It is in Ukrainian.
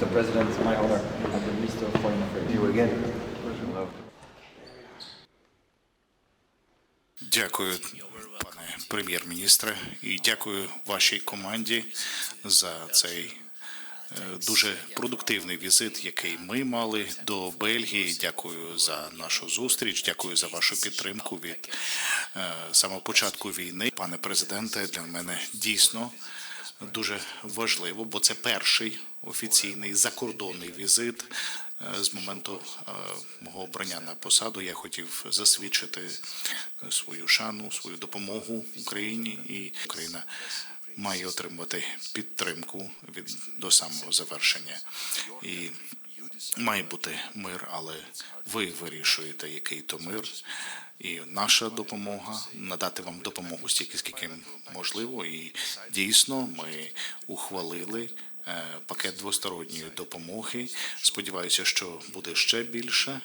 Mr. President, it's my honor as the Minister of Foreign Affairs. You again. Дякую, пане прем'єр-міністре, і дякую вашій команді за цей е, дуже продуктивний візит, який ми мали до Бельгії. Дякую за нашу зустріч. Дякую за вашу підтримку від е, самого початку війни. Пане президенте, для мене дійсно дуже важливо, бо це перший офіційний закордонний візит е, з моменту е, мого обрання на посаду. Я хотів засвідчити свою шану, свою допомогу Україні, і Україна має отримувати підтримку від до самого завершення. І має бути мир, але ви вирішуєте, який то мир. І наша допомога надати вам допомогу стільки, скільки можливо. І дійсно ми ухвалили е, пакет двосторонньої допомоги. Сподіваюся, що буде ще більше.